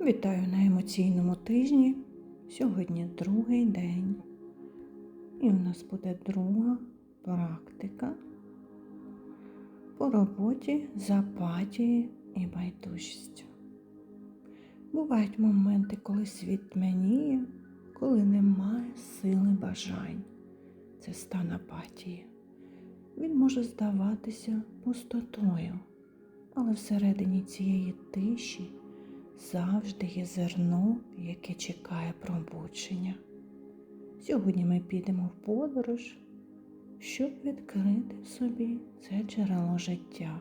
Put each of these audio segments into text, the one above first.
Вітаю на емоційному тижні. Сьогодні другий день. І в нас буде друга практика по роботі з апатією і байдужістю. Бувають моменти, коли світ тьмяніє, коли немає сили бажань. Це стан апатії. Він може здаватися пустотою, але всередині цієї тиші завжди є зерно, яке чекає пробудження. Сьогодні ми підемо в подорож, щоб відкрити в собі це джерело життя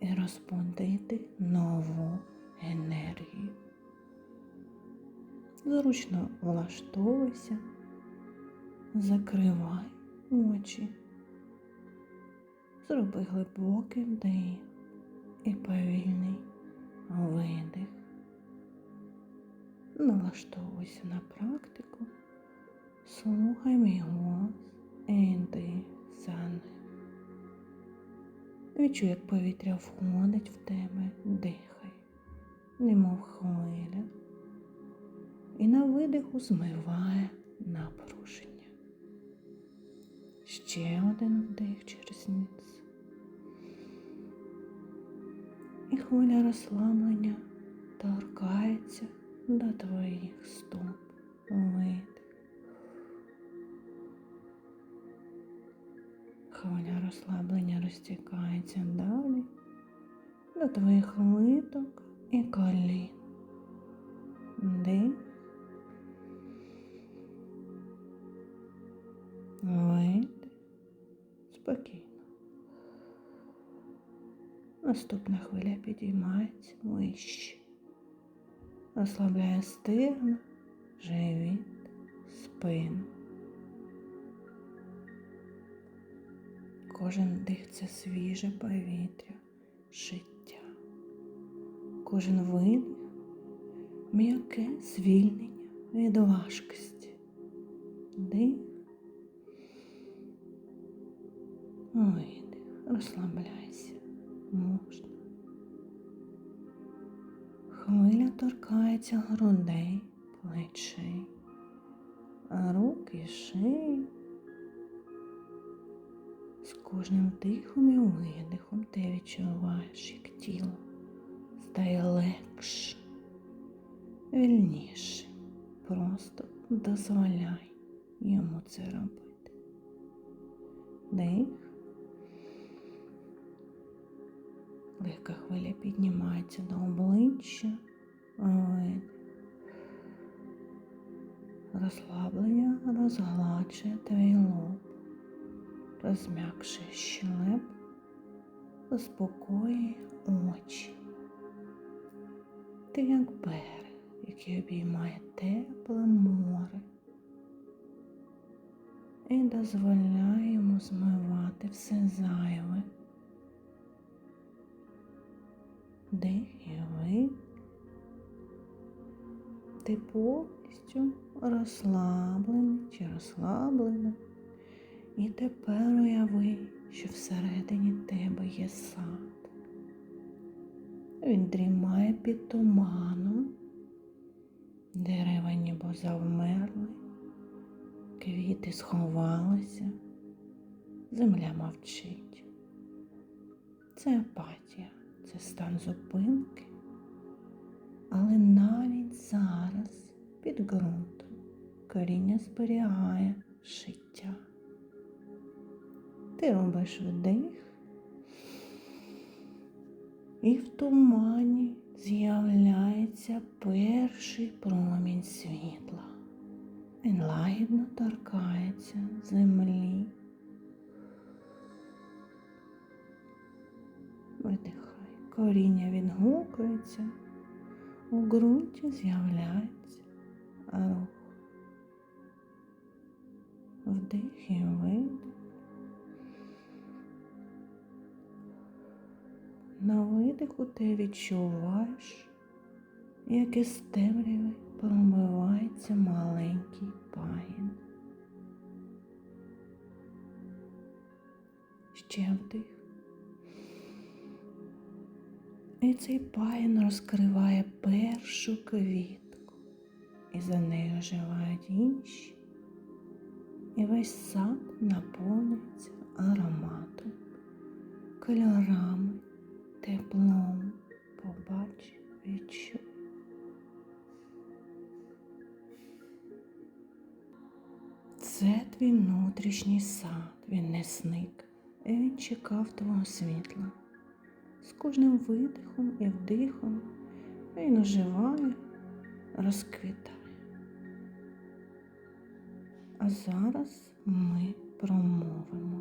і розбудити нову енергію. Зручно влаштовуйся, закривай очі, зроби глибокий вдих і повільний видих. Налаштовуйся на практику, слухай мій голос і йди. Відчуй, як повітря входить в тебе, дихай, немов хвиля, і на видиху змиває напруження. Ще один вдих через ніс. І хвиля розслаблення торкається до твоїх стоп. Видих. Хвиля розслаблення розтікається далі до твоїх литок і колін. Дих. Видих. Спокійно. Наступна хвиля підіймається вище. Розслабляє стегна, живіт, спину. Кожен дих це свіже повітря, життя. Кожен видих м'яке звільнення від важкості. Дих. Видих. Розслабляйся. Можна. Хвиля торкається грудей, плечей, руки, шиї. З кожним дихом і видихом ти відчуваєш, як тіло стає легше, вільніше. Просто дозволяй йому це робити. Дих. Легка хвиля піднімається до обличчя. Розслаблення розгладжує твій лоб, розм'якшує щелеп, заспокоює очі. Ти як берег, який обіймає тепле море і дозволяє йому змивати все зайве. Дих і видих. Ти повністю розслаблений чи розслаблена. І тепер уяви, що всередині тебе є сад. Він дрімає під туманом, дерева ніби завмерли, квіти сховалися, земля мовчить. Це апатія це стан зупинки, але навіть зараз під ґрунтом коріння зберігає життя. Ти робиш вдих, і в тумані з'являється перший промінь світла. Він лагідно торкається землі. Видихай. Коріння відгукується, у ґрунті з'являється рух. Вдих і видих. На видиху ти відчуваєш, як із темряви промивається маленький пагін. Ще вдих. І цей пагін розкриває першу квітку, і за нею оживають інші, і весь сад наповнюється ароматом, кольорами, теплом. Побач, відчуй. Це твій внутрішній сад, він не сник, і він чекав твого світла. З кожним видихом і вдихом він оживає, розквітає. А зараз ми промовимо.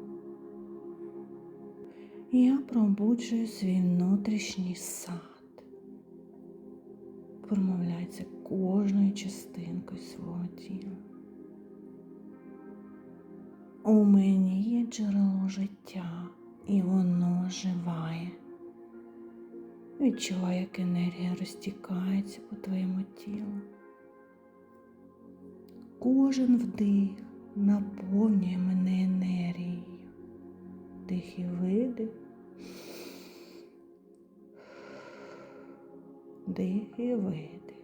Я пробуджую свій внутрішній сад. Промовляється кожною частинкою свого тіла. У мені є джерело життя, і воно оживає. Відчувай, як енергія розтікається по твоєму тілу. Кожен вдих наповнює мене енергією. Дих і видих. Дих і видих.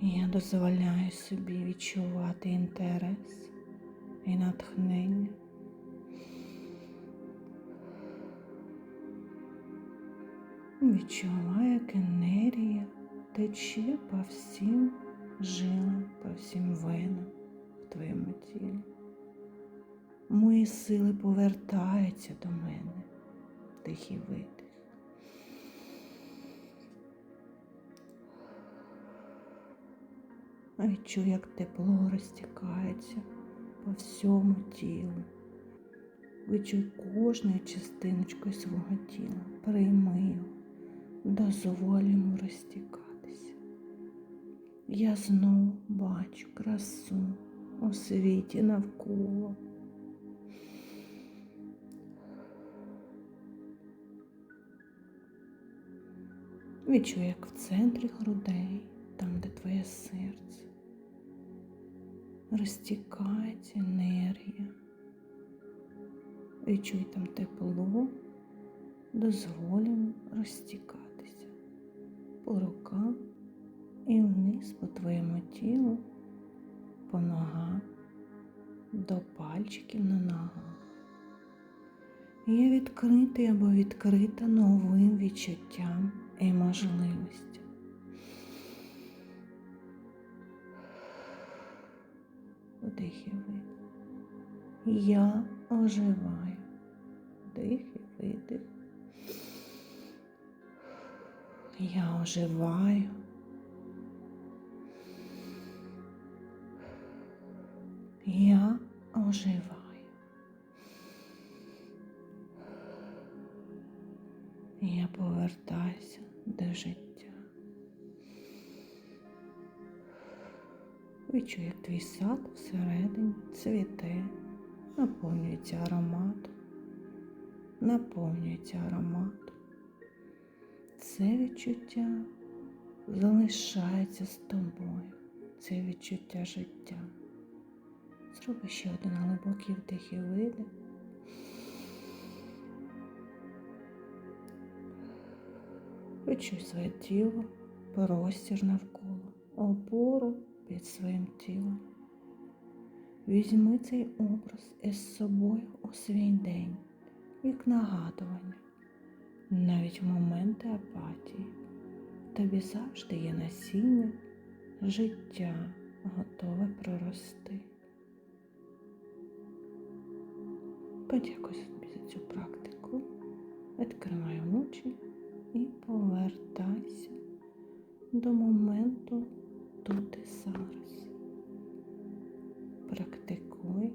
Я дозволяю собі відчувати інтерес і натхнення. Відчуваю, як енергія тече по всім жилам, по всім венам в твоєму тілі. Мої сили повертаються до мене, і видих. А відчуй, як тепло розтікається по всьому тілу. Відчуй кожною частиночкою свого тіла. Прийми його, дозволь йому розтікатися. Я знову бачу красу у світі навколо. Відчуй, як в центрі грудей, там, де твоє серце, розтікається енергія. Відчуй там тепло, дозволено розтікатися по рукам і вниз по твоєму тілу, по ногам, до пальчиків на ногах. Є відкритий або відкрита новим відчуттям і можливостям. Вдих і видих. Я оживаю. Вдих і видих. Я оживаю. Я оживаю. Я повертаюся до життя. Відчуй, як твій сад всередині цвіте, наповнюється ароматом, наповнюється ароматом. Це відчуття залишається з тобою. Це відчуття життя. Зроби ще один глибокий вдих і видих. Відчуй своє тіло, простір навколо, опору під своїм тілом. Візьми цей образ із собою у свій день, як нагадування, навіть в моменти апатії. Тобі завжди є насіння, життя готове прорости. Подякуй собі за цю практику. Відкривай очі і повертайся до моменту тут і зараз. Практикуй.